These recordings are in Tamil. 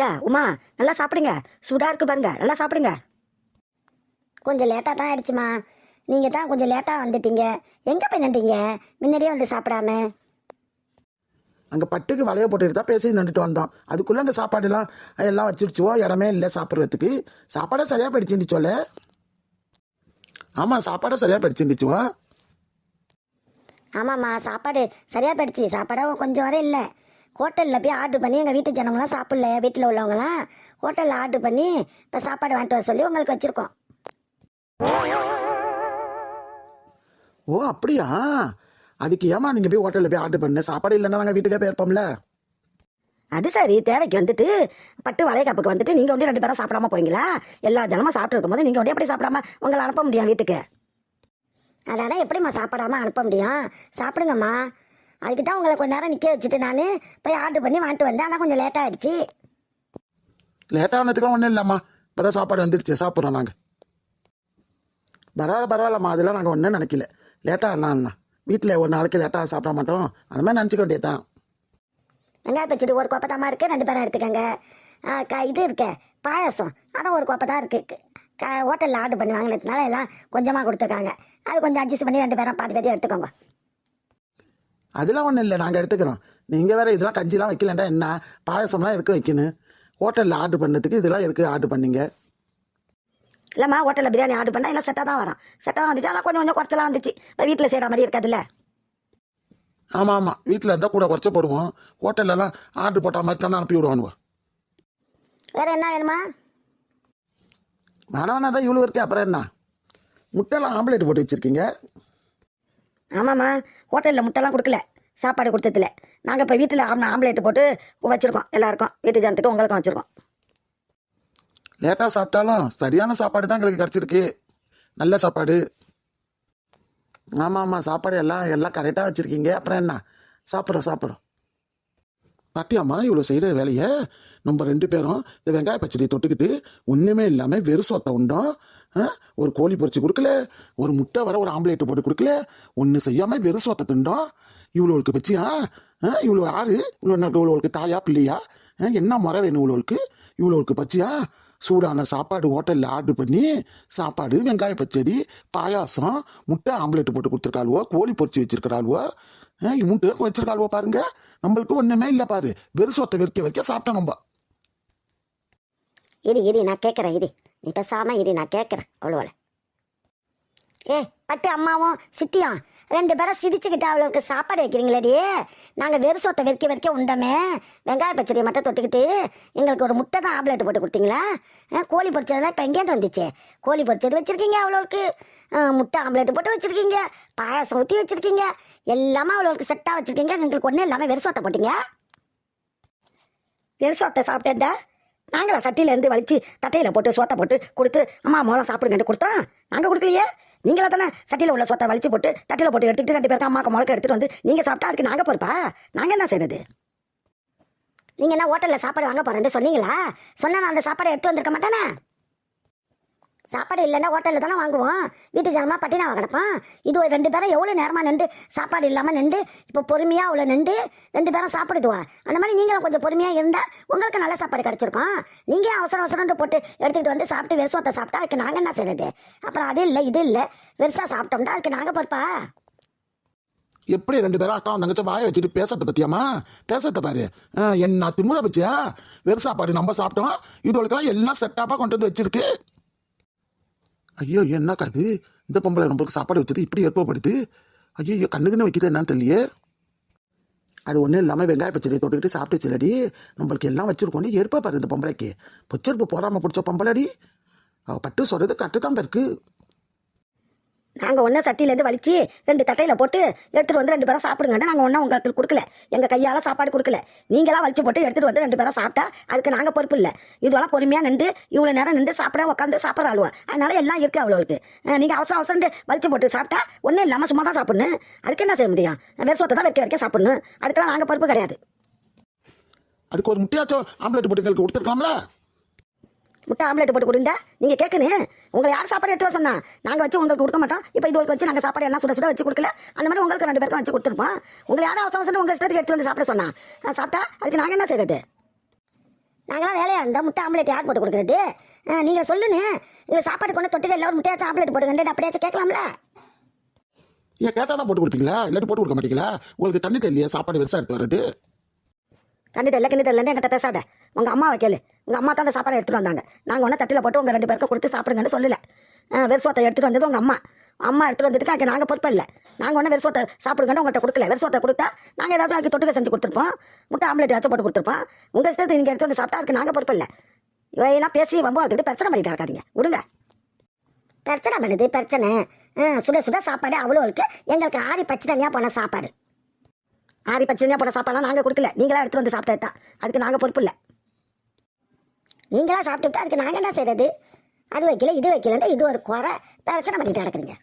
கீதா உமா நல்லா சாப்பிடுங்க. சூடாக இருக்கு பாருங்க. நல்லா சாப்பிடுங்க. கொஞ்சம் லேட்டாக தான் ஆயிடுச்சுமா. நீங்கள் தான் கொஞ்சம் லேட்டாக வந்துட்டீங்க. எங்கே போய் நின்றீங்க? முன்னாடியே வந்து சாப்பிடாம. அங்கே பட்டுக்கு வலைய போட்டுட்டு தான் பேசி நின்றுட்டு வந்தோம் அதுக்குள்ளே அங்கே சாப்பாடுலாம் எல்லாம் வச்சிருச்சுவோ இடமே இல்லை சாப்பிட்றதுக்கு. சாப்பாடே சரியாக படிச்சுருந்துச்சோல ஆமாம் சாப்பாடே சரியாக படிச்சுருந்துச்சுவோ ஆமாம்மா சாப்பாடு சரியாக போயிடுச்சு. சாப்பாடும் கொஞ்சம் வரை இல்லை. ஹோட்டலில் போய் ஆர்டர் பண்ணி எங்கள் வீட்டு ஜனங்களாம் சாப்பிடல வீட்டில் உள்ளவங்களாம் ஹோட்டலில் ஆர்டர் பண்ணி இப்போ சாப்பாடு வாங்கிட்டு வர சொல்லி உங்களுக்கு வச்சுருக்கோம். ஓ அப்படியா? அதுக்கு ஏமா நீங்கள் போய் ஹோட்டலில் போய் ஆர்டர் பண்ண? சாப்பாடு இல்லைன்னா நாங்கள் வீட்டுக்கே போயிருப்போம்ல. அது சரி தேவைக்கு வந்துட்டு பட்டு வளையக்காப்புக்கு வந்துட்டு நீங்கள் ஒன்றே ரெண்டு பேரும் சாப்பிடாம போறீங்களா? எல்லா ஜனமும் சாப்பிட்டு இருக்கும்போது நீங்கள் ஒன்றே எப்படி சாப்பிடாம உங்களை அனுப்ப முடியும் வீட்டுக்கு? அதானே எப்படிம்மா சாப்பிடாம அனுப்ப முடியும்? சாப்பிடுங்கம்மா. அதுக்கு தான் உங்களை கொஞ்ச நேரம் நிற்க வச்சுட்டு நான் போய் ஆர்டர் பண்ணி வாங்கிட்டு வந்தேன். அதான் கொஞ்சம் லேட் ஆயிடுச்சு. லேட்டானதுக்குலாம் ஒன்றும் இல்லைம்மா. இப்போ தான் சாப்பாடு வந்துடுச்சு சாப்பிட்றோம் நாங்கள் பரவாயில்ல பரவாயில்லம்மா. அதெல்லாம் நாங்கள் ஒன்றும் நினைக்கல. லேட்டாக அண்ணா வீட்டில் ஒரு நாளைக்கு லேட்டாக சாப்பிட மாட்டோம். அந்த மாதிரி நினச்சிக்க வேண்டியது தான் வெங்காய பச்சடி ஒரு கோப்பை தாம்மா இருக்குது ரெண்டு பேரும் எடுத்துக்கோங்க. இது இருக்க. பாயாசம். அதான் ஒரு கோப்பை தான் இருக்குது க ஹோட்டலில் ஆர்டர் பண்ணி வாங்கினதுனால எல்லாம் கொஞ்சமாக கொடுத்துருக்காங்க. அது கொஞ்சம் அட்ஜஸ்ட் பண்ணி ரெண்டு பேரும் பாதி பாதி எடுத்துக்கோங்க. அதெல்லாம் ஒன்றும் இல்லை. நாங்கள் எடுத்துக்கிறோம். நீங்கள் வேறு இதெல்லாம் கஞ்சிலாம் வைக்கலண்டா என்ன? பாயசம்லாம் எதுக்கு வைக்கணும்? ஹோட்டலில் ஆர்டர் பண்ணதுக்கு இதெல்லாம் எதுக்கு ஆர்டர் பண்ணீங்க? இல்லைம்மா ஹோட்டலில் பிரியாணி ஆர்டர் பண்ணால் எல்லாம் செட்டாக தான் வரும். செட்டாக வந்துச்சு. ஆனால் கொஞ்சம் கொஞ்சம் குறைச்சலாம் வந்துச்சு. இப்போ வீட்டில் செய்கிற மாதிரி இருக்காதுல்ல? ஆமாம் ஆமாம் வீட்டில் இருந்தால் கூட குறைச்ச போடுவோம். ஹோட்டல்லலாம் ஆர்டர் போட்ட மாதிரி தானே அனுப்பி விடுவானுவோ? வேறு என்ன வேணுமா? வேணா வேணா தான் இவ்வளோ இருக்கே. அப்புறம் என்ன? முட்டைலாம் ஆம்லேட் போட்டு வச்சுருக்கீங்க? ஆமாம்மா ஹோட்டலில் முட்டைலாம் கொடுக்கல. சாப்பாடு கொடுத்ததில்ல நாங்கள் இப்போ வீட்டில் ஆம்லேட் போட்டு வச்சுருக்கோம் எல்லாருக்கும். வீட்டு ஜனத்துக்கு உங்களுக்கும் வச்சுருக்கோம். லேட்டாக சாப்பிட்டாலும் சரியான சாப்பாடு தான் எங்களுக்கு கிடச்சிருக்கு. நல்ல சாப்பாடு. ஆமாம் ஆமாம் சாப்பாடு எல்லாம் எல்லாம் கரெக்டாக வச்சுருக்கீங்க. அப்புறம் என்ன? சாப்பிட்றோம் சாப்பிட்றோம். பாத்தியாம்மா இவ்வளோ செய்கிற வேலையை? நம்ம ரெண்டு பேரும் இந்த வெங்காய பச்சடியை தொட்டுக்கிட்டு ஒன்றுமே இல்லாமல் வெறும் சொத்தை உண்டோம். ஒரு கோழி பொரிச்சு கொடுக்கல ஒரு முட்டை வர ஒரு ஆம்லேட் போட்டு கொடுக்கல ஒன்று செய்யாமல் வெறும் சோத்தை திண்டோம் இவ்வளோவுக்கு பச்சியா ஆ? இவ்வளோ யாரு இவ்வளோ இவ்வளோவுக்கு தாயா பிள்ளையா? ஆ? என்ன முறை வேணும் இவ்வளோவுக்கு இவ்வளோவுக்கு பச்சியா? சூடான சாப்பாடு ஹோட்டலில் ஆர்டர் பண்ணி சாப்பாடு வெங்காய பச்சடி பாயாசம் முட்டை ஆம்லேட் போட்டு கொடுத்துருக்காளுவோ கோழி பொறிச்சு வச்சிருக்கிறாளுவோ? முட்டை வச்சிருக்காளுவோ பாருங்க. நம்மளுக்கு ஒன்றுமே இல்லை பாரு. வெறும் சொத்தை வெறிக்க வைக்க சாப்பிட்டோம் நம்ம. இரு இரு நான் கேட்குறேன் இரு. நீ பேசாமல் இரு நான் கேட்குறேன் அவ்வளோல ஏ பட்டு அம்மாவும் சித்தியும் ரெண்டு பேரும் சிரிச்சுக்கிட்டு அவளுக்கு சாப்பாடு வைக்கிறீங்களேடி. நாங்கள் வெறும் சொத்தை வெறிக்க வெறிக்க உண்டோமே. வெங்காய பச்சடியை மட்டும் தொட்டுக்கிட்டு எங்களுக்கு ஒரு முட்டை தான் ஆம்லேட் போட்டு கொடுத்தீங்களா? ஆ, கோழி பொரிச்சதுலாம் இப்போ எங்கேருந்து வந்துச்சு. கோழி பொரிச்சது வச்சுருக்கீங்க அவ்வளோக்கு முட்டை ஆம்லேட் போட்டு வச்சுருக்கீங்க. பாயாசம் ஊற்றி வச்சுருக்கீங்க. எல்லாமே அவ்வளோக்கு செட்டாக வச்சுருக்கீங்க. எங்களுக்கு ஒன்றும் இல்லாமல் வெறும் சொத்தை போட்டீங்க. வெறும் சொத்தை சாப்பிட்டேன்டா. நாங்களா சட்டியிலேருந்து வலிச்சு தட்டையில் போட்டு சோத்தை போட்டு கொடுத்து அம்மா மோளம் சாப்பிடுங்கன்ட்டு கொடுத்தோம் நாங்கள் கொடுக்கலையே. நீங்களா தானே சட்டியில் உள்ள சோத்தை வலிச்சு போட்டு தட்டில் போட்டு எடுத்துக்கிட்டு ரெண்டு பேருக்கு அம்மாக்கு முழக்க எடுத்துகிட்டு வந்து நீங்கள் சாப்பிட்டா அதுக்கு நாங்கள் பொறுப்பா? நாங்கள் என்ன செய்யறது? நீங்கள் என்ன ஹோட்டலில் சாப்பாடு வாங்க போகிறேன்னு சொன்னீங்களா? சொன்னால் நான் அந்த சாப்பாடை எடுத்து வந்திருக்க மாட்டேனே? சாப்பாடு இல்லைன்னா ஹோட்டலில் தானே வாங்குவோம். வீட்டு ஜனமாக பட்டினாவை கிடப்போம் இது ஒரு ரெண்டு பேரும் எவ்வளோ நேரமாக நின்று சாப்பாடு இல்லாமல் நின்று இப்போ பொறுமையாக அவ்வளோ நின்று ரெண்டு பேரும் சாப்பிடுதுவா? அந்த மாதிரி நீங்களும் கொஞ்சம் பொறுமையாக இருந்தால் உங்களுக்கு நல்ல சாப்பாடு கிடச்சிருக்கோம். நீங்கள் அவசரம் அவசரம்னு போட்டு எடுத்துக்கிட்டு வந்து சாப்பிட்டு வெறுசோத்தை சாப்பிட்டா அதுக்கு நாங்கள் என்ன செய்யறது அப்புறம் அது இல்லை இது இல்லை. வெறுசாக சாப்பிட்டோம்னா அதுக்கு நாங்கள் பொறுப்பா? எப்படி ரெண்டு பேரும் அக்கா தங்கச்சி வாயை வச்சுட்டு பேசத்தை பத்தியாமா? பேசத்தை பாரு. ஆ, என்ன திமுறை பச்சியா வெறும் சாப்பாடு நம்ம சாப்பிட்டோம். இதுவளுக்கெல்லாம் எல்லாம் செட்டாப்பாக கொண்டு வந்து வச்சிருக்கு. ஐயோ என்னக்கா இது? இந்த பொம்பளை நம்மளுக்கு சாப்பாடு வச்சுட்டு இப்படி ஏற்பப்படுது ஐயோ கண்ணுக்குன்னு வைக்கிறது என்னன்னு தெரியலையே. அது ஒன்றும் இல்லாமல் வெங்காய பச்சடி தொட்டுக்கிட்டு சாப்பிட்டு வச்சுலடி நம்மளுக்கு எல்லாம் வச்சிருக்கோன்னு ஏற்பா பாரு இந்த பொம்பளைக்கு. பொச்சருப்பு போறாம பிடிச்ச பொம்பளடி. பட்டு சொல்றது கட்டு தான் இருக்குது நாங்கள் ஒன்றும் சட்டியிலேருந்து வலிச்சு ரெண்டு தட்டையில் போட்டு எடுத்துகிட்டு வந்து ரெண்டு பேரும் சாப்பிடுங்கன்னு நாங்கள் ஒன்றும் உங்களுக்கு கொடுக்கல. எங்கள் கையால் சாப்பாடு கொடுக்கல. நீங்களாம் வலிச்சு போட்டு எடுத்துகிட்டு வந்து ரெண்டு பேரும் சாப்பிட்டா அதுக்கு நாங்கள் பொறுப்பு இல்லை. இதுவெல்லாம் பொறுமையாக நின்று இவ்வளோ நேரம் நின்று சாப்பிட உட்காந்து சாப்பிட்ற அழுவோம் அதனால எல்லாம் இருக்குது அவளுக்கு. நீங்கள் அவசரம் அவசரம் வலிச்சு போட்டு சாப்பிட்டா ஒன்றும் இல்லாமல் சும்மா தான் சாப்பிடணும். அதுக்கு என்ன செய்ய முடியும்? வெறுசோத்தை தான் வைக்க வரைக்கும் சாப்பிடணும். அதுக்கெல்லாம் நாங்கள் பொறுப்பு கிடையாது. அதுக்கு ஒரு முட்டையாச்சும் ஆம்லேட் போட்டு எங்களுக்கு கொடுத்துருக்கலாம்ல? முட்டை ஆம்லேட் போட்டு கொடுங்க நீங்கள் கேட்கணும் உங்களை யார் சாப்பாடு எடுத்து வர சொன்னா? நாங்கள் வச்சு உங்களுக்கு கொடுக்க மாட்டோம். இப்போ இது வச்சு நாங்கள் சாப்பாடு எல்லாம் சுட சுட வச்சு கொடுக்கல. அந்த மாதிரி உங்களுக்கு ரெண்டு பேருக்கும் வச்சு கொடுத்துருப்போம். உங்களை யாரும் அவசரம் அவசரம் உங்கள் இஷ்டத்துக்கு எடுத்து வந்து சாப்பிட சொன்னா. நான் சாப்பிட்டா? அதுக்கு நாங்கள் என்ன செய்யறது நாங்களாம் வேலையாக இருந்தால் முட்டை ஆம்லேட் யார் போட்டு கொடுக்குறது? நீங்கள் சொல்லுங்க நீங்கள் சாப்பாடு கொண்டு தொட்டுக்க எல்லாரும் முட்டையாச்சும் ஆம்லேட் போட்டுக்கண்டு அப்படியாச்சும் கேட்கலாம்ல? ஏன் கேட்டால் தான் போட்டு கொடுப்பீங்களா? இல்லாட்டி போட்டு கொடுக்க மாட்டீங்களா? உங்களுக்கு தண்ணி தெரியலையா? சாப்பாடு பெருசாக எடுத்து வர்றது? கண்ணு தெரியல கண்ணு தெரியலன்னு என்கிட்ட பேசாத. உங்கள் அம்மாவை கேளு. உங்கள் அம்மா தான் அந்த சாப்பாடை எடுத்துகிட்டு வந்தாங்க. நாங்கள் ஒன்றும் தட்டில் போட்டு உங்கள் ரெண்டு பேருக்கும் கொடுத்து சாப்பிடுங்கன்னு சொல்லல. ஆ, வெறுசோத்தை எடுத்துகிட்டு வந்தது உங்கள் அம்மா. அம்மா எடுத்துகிட்டு வந்ததுக்கு அங்கே நாங்கள் பொறுப்பு இல்லை. நாங்கள் ஒன்றும் வெறுசோத்தை சாப்பிடுங்கன்னு உங்கள்கிட்ட கொடுக்கல. வெறுசோத்தை கொடுத்தா நாங்கள் ஏதாவது அதுக்கு தொட்டுக்க செஞ்சு கொடுத்துருப்போம். முட்டை ஆம்லேட் வச்சு போட்டு கொடுத்துருப்போம். உங்கள் சேர்த்து நீங்கள் எடுத்து வந்து சாப்பிட்டா அதுக்கு நாங்கள் பொறுப்பு இல்லை. இவையெல்லாம் பேசி வம்பு அதுக்கிட்ட பிரச்சனை பண்ணிட்டு இருக்காதீங்க விடுங்க. பிரச்சனை பண்ணுது பிரச்சனை. ஆ, சுட சுட சாப்பாடு அவ்வளோவுக்கு எங்களுக்கு ஆறி பச்சை தனியாக போன சாப்பாடு. ஆரி தனியாக போன சாப்பாடுலாம் நாங்கள் கொடுக்கல. நீங்களாம் எடுத்துகிட்டு வந்து சாப்பிட்டது தான் அதுக்கு நாங்கள் பொறுப்பு இல்லை. நீங்களாம் சாப்பிட்டுட்டு அதுக்கு நாங்கள் என்ன செய்யறது அது வைக்கல இது வைக்கலன்ட்டு இது ஒரு குறை. பிரச்சனை பண்ணிட்டு கிடக்குறீங்க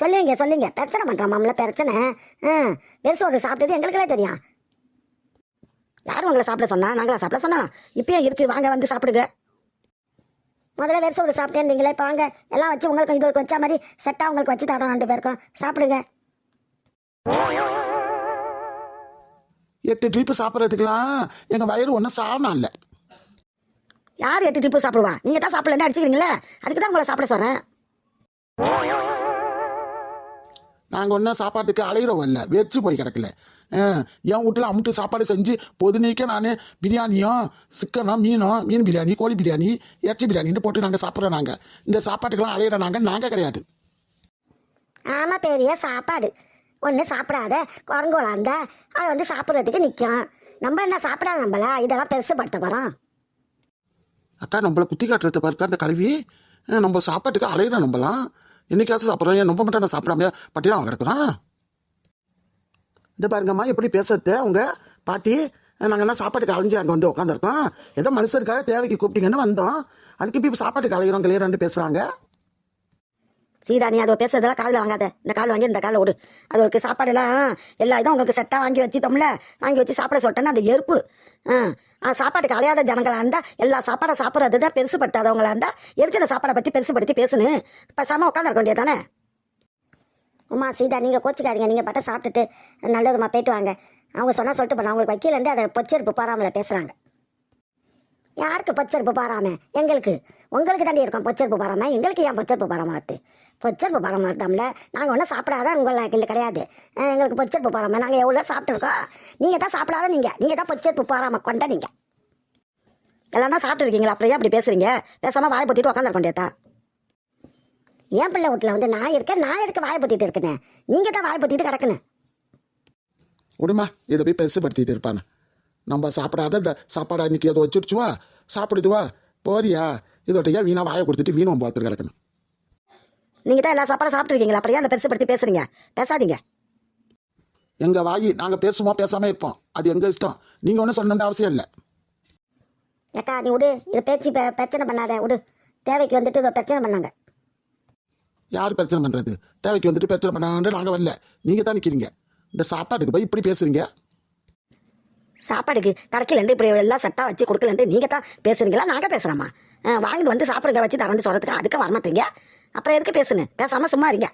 சொல்லுவீங்க சொல்லுங்க பிரச்சனை பண்ணுறோம் மாமல பிரச்சனை ஆ பெருசோடு சாப்பிட்டது எங்களுக்கெல்லாம் தெரியும். யாரும் உங்களை சாப்பிட சொன்னா? நாங்களா சாப்பிட சொன்னா? இப்பயே இருக்கு வாங்க வந்து சாப்பிடுங்க. முதல்ல வெறுசோடு சாப்பிட்டேன் நீங்களே இப்போ வாங்க. எல்லாம் வச்சு உங்களுக்கு இது வச்சா மாதிரி செட்டாக உங்களுக்கு வச்சு தரோம் ரெண்டு பேருக்கும். சாப்பிடுங்க. எட்டு ட்ரிப்பு சாப்பிட்றதுக்கெல்லாம் எங்கள் வயிறு ஒன்றும் சாணம் இல்லை. யார் எட்டு டிப்பு சாப்பிடுவா? நீங்கள் தான் சாப்பிடலன்னு அடிச்சுக்கிறீங்களே? அதுக்கு தான் உங்களை சாப்பிட சொல்கிறேன் நாங்கள் ஒன்றும் சாப்பாட்டுக்கு அலையிறோம் இல்லை. வெச்சு போய் கிடக்கல. என் வீட்டில் அமுட்டு சாப்பாடு செஞ்சு பொதுநீக்க நான் பிரியாணியும் சிக்கனும் மீனும் மீன் பிரியாணி கோழி பிரியாணி இறைச்சி பிரியாணின்னு போட்டு நாங்கள் சாப்பிட்றோம் நாங்கள் இந்த சாப்பாட்டுக்கெல்லாம் அலையிற நாங்கள் நாங்கள் கிடையாது. ஆமாம் பெரிய சாப்பாடு. ஒன்று சாப்பிடாத குரங்கோலா இருந்தா அது வந்து சாப்பிட்றதுக்கு நிற்கும் நம்ம என்ன சாப்பிடாத நம்மளா இதெல்லாம் பெருசுப்படுத்த போகிறோம் அக்கா நம்மளை குத்தி காட்டுறது பாருக்கா அந்த கல்வி நம்ம சாப்பாட்டுக்கு அலையதான் நம்பலாம் என்னைக்காச்சும் சாப்பிட்றோம். ஏன் நம்ம மட்டும் நான் சாப்பிடாம பட்டி தான் கிடக்குறோம் இந்த பாருங்கம்மா எப்படி பேசுறது? அவங்க பாட்டி நாங்கள் என்ன சாப்பாட்டுக்கு அலைஞ்சு அங்கே வந்து உட்காந்துருக்கோம் ஏதோ மனுஷருக்காக தேவைக்கு கூப்பிட்டீங்கன்னு வந்தோம். அதுக்கு இப்போ சாப்பாட்டுக்கு அலைகிறோம் கிளியரான்னு பேசுகிறாங்க சீதா நீ அதை பேசுறதெல்லாம் காதில் வாங்காத. இந்த கால் வாங்கி இந்த காலில் ஓடு. அதுக்கு சாப்பாடெல்லாம் எல்லா இதுவும் உங்களுக்கு செட்டாக வாங்கி வச்சுட்டோம்ல? வாங்கி வச்சு சாப்பிட சொல்லிட்டேன்னா அது எருப்பு ஆ சாப்பாட்டுக்கு அலையாத ஜனங்களாக இருந்தால் எல்லா சாப்பாடை சாப்பிட்றது தான் பெருசுப்படுத்தாதவங்களா இருந்தால் எதுக்கு இந்த சாப்பாடை பற்றி பெருசுப்படுத்தி பேசுன்னு? பேசாமல் உட்காந்துருக்க வேண்டியது அம்மா சீதா நீங்கள் கோச்சிக்காதீங்க. நீங்கள் பட்ட சாப்பிட்டுட்டு நல்லதுமா போயிட்டு வாங்க. அவங்க சொன்னால் சொல்லிட்டு போனால் அவங்களுக்கு வக்கீலேருந்து அதை பொச்சரிப்பு பாராமல பேசுகிறாங்க யாருக்கு பொச்சரிப்பு பாராம? எங்களுக்கு. உங்களுக்கு தாண்டி இருக்கோம் பொச்சரிப்பு பாராம. எங்களுக்கு ஏன் பொச்சரிப்பு பாராம வருது பொச்சரிப்பு பாராம வருதாம்ல நாங்கள் ஒன்றும் சாப்பிடாத உங்களுக்கு இல்லை கிடையாது. எங்களுக்கு பொச்சரிப்பு பாராம. நாங்கள் எவ்வளோ சாப்பிட்ருக்கோம் நீங்கள் தான் சாப்பிடாத நீங்கள் நீங்கள் தான் பொச்சரிப்பு பாராம கொண்ட நீங்கள் எல்லாம் தான் சாப்பிட்ருக்கீங்களா அப்புறம் ஏன் அப்படி பேசுகிறீங்க பேசாமல் வாய் பற்றிட்டு உட்காந்துருக்க வேண்டியதா என் பிள்ளை வீட்டில் வந்து நான் இருக்கேன்? நான் எதுக்கு வாய் பற்றிட்டு இருக்கேன்? நீங்கள் தான் வாய் பற்றிட்டு கிடக்குன்னு விடுமா இதை போய் பெருசுப்படுத்திட்டு இருப்பானே. நம்ம சாப்பிடாத இந்த சாப்பாடு இன்னைக்கு ஏதோ வச்சிருச்சுவா சாப்பிடுதுவா போறியா? இதோட்டையா வீணா வாயை கொடுத்துட்டு வீணும் பார்த்துட்டு கிடக்கணும்? நீங்கள் தான் எல்லா சாப்பாடும் சாப்பிட்டு இருக்கீங்களா அப்புறம் ஏன் அந்த பெருசுப்படுத்தி பேசுறீங்க? பேசாதீங்க. எங்கள் வாயி நாங்கள் பேசுவோம் பேசாமல் இருப்போம். அது எங்கள் இஷ்டம்? நீங்கள் ஒன்றும் சொல்லணுன்ற அவசியம் இல்லை. ஏக்கா நீ விடு. இதை பேச்சு பிரச்சனை பண்ணாத. விடு. தேவைக்கு வந்துட்டு இதை பிரச்சனை பண்ணாங்க. யார் பிரச்சனை பண்ணுறது தேவைக்கு வந்துட்டு பிரச்சனை பண்ணாங்கன்னு நாங்கள் வரல. நீங்கள் தான் நிற்கிறீங்க இந்த சாப்பாட்டுக்கு போய் இப்படி பேசுறீங்க? சாப்பாடுக்கு கடைக்கிலேருந்து இப்படி எல்லாம் செட்டாக வச்சு கொடுக்கலன்ட்டு நீங்கள் தான் பேசுறீங்களா? நாங்கள் பேசுகிறோமா வாங்கிட்டு வந்து சாப்பிடுங்க வச்சு தரேன்னு சொல்கிறதுக்கு அதுக்கு வரமாட்டீங்க? அப்புறம் எதுக்கு பேசுன்னு? பேசாமல் சும்மா இருங்க.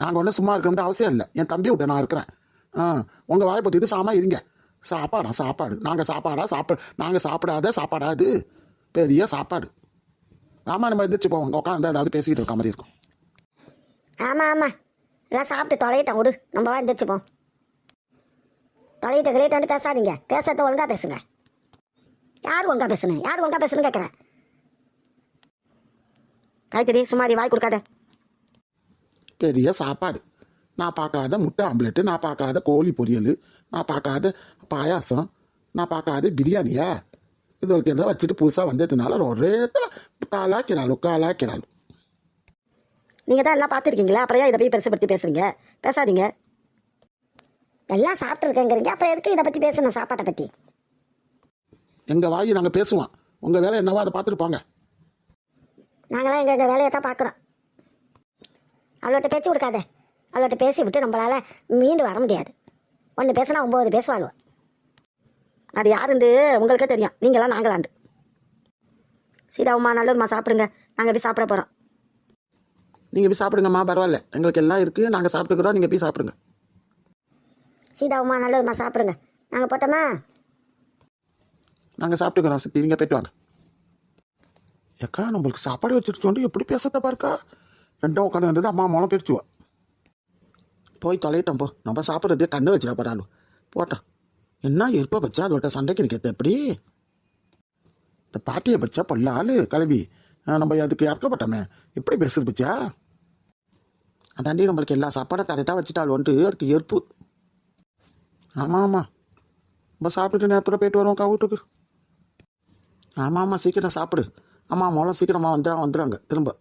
நாங்கள் ஒன்றும் சும்மா இருக்கணும்னு அவசியம் இல்லை. என் தம்பி விட்ட நான் இருக்கிறேன். ஆ உங்கள் வாயை பற்றிட்டு சாமா இருங்க. சாப்பாடா சாப்பாடு. நாங்கள் சாப்பாடா சாப்பிட நாங்கள் சாப்பிடாத சாப்பாடாது பெரிய சாப்பாடு. ஆமாம் நம்ம எந்திரிச்சு போவோம். உட்காந்து ஏதாவது பேசிக்கிட்டு இருக்க மாதிரி இருக்கும். ஆமாம் ஆமாம் எல்லாம் சாப்பிட்டு தொலையிட்டோம் விடு. நம்ம எந்திரிச்சுப்போம் தொலையிட்ட கிளையிட்டு பேசாதீங்க. பேசுறத ஒழுங்கா பேசுங்க. யார் ஒழுங்கா பேசுனேன் யார் ஒழுங்கா பேசுன்னு கேட்குறேன் காய்கறி சும்மாரி வாய் கொடுக்காத. பெரிய சாப்பாடு. நான் பார்க்காத முட்டை ஆம்லெட்டு நான் பார்க்காத கோழி பொரியல் நான் பார்க்காத பாயாசம் நான் பார்க்காத பிரியாணியா? இது ஒரு ஏதோ வச்சுட்டு புதுசாக வந்ததுனால ஒரே காலாக்கிறாள் காலாக்கிறாள் நீங்கள் தான் எல்லாம் பார்த்துருக்கீங்களா? அப்புறம் இதை போய் பெருசுப்படுத்தி பேசுறீங்க? பேசாதீங்க. எல்லாம் சாப்பிட்ருக்கேங்கிறீங்க அப்புறம் எதுக்கு இதை பற்றி பேசணும் சாப்பாட்டை பற்றி எங்கள் வாயி நாங்கள் பேசுவோம். உங்கள் வேலை என்னவோ அதை பார்த்துட்டு போங்க நாங்களாம் எங்கள் எங்கள் வேலையை தான் பார்க்குறோம். அவளோட்ட பேச்சு கொடுக்காத. அவளோட்ட பேசி விட்டு நம்மளால மீண்டு வர முடியாது. ஒன்று பேசினா ஒம்பது பேசுவாள் அது யாருண்டு உங்களுக்கே தெரியும். நீங்களாம் நாங்களாண்டு. சீதாவுமா நல்லதுமா சாப்பிடுங்க. நாங்கள் போய் சாப்பிட போகிறோம் நீங்கள் போய் சாப்பிடுங்கம்மா பரவாயில்ல. எங்களுக்கு எல்லாம் இருக்குது நாங்கள் சாப்பிட்டுக்கிறோம். நீங்கள் போய் சாப்பிடுங்க. சீதாவுமா நல்லதுமா சாப்பிடுங்க. நாங்கள் போட்டோமா? நாங்கள் சாப்பிட்டுக்கிறோம் சித்தி. நீங்கள் போயிட்டு வாங்க. ஏக்கா நம்மளுக்கு சாப்பாடு வச்சுட்டு சொல்லி எப்படி பேசத்த பாருக்கா? ரெண்டும் உட்காந்து வந்தது அம்மா அம்மாவும் பேச்சுவா போய் தொலையிட்டோம் போ. நம்ம சாப்பிட்றதே கண்ணு வச்சிடா பராலும் போட்டோம். என்ன இருப்ப பச்சா அதோட சண்டைக்கு நிற்கிறது எப்படி? இந்த பாட்டியை பச்சா பொல்ல ஆளு கிளம்பி நம்ம அதுக்கு இறக்கப்பட்டோமே எப்படி பேசுறது பச்சா? அதாண்டி நம்மளுக்கு எல்லா சாப்பாடும் கரெக்டாக வச்சுட்டாள் வந்துட்டு அதுக்கு ஏற்பு ஆமாம் ஆமாம் இப்போ சாப்பிட்டுட்டு நேரத்தில் போயிட்டு வரோம் வீட்டுக்கு. ஆமாம் ஆமாம் சீக்கிரம் சாப்பிடு. ஆமாம் மூலம் சீக்கிரமாக வந்துடுறாங்க வந்துடுறாங்க திரும்ப.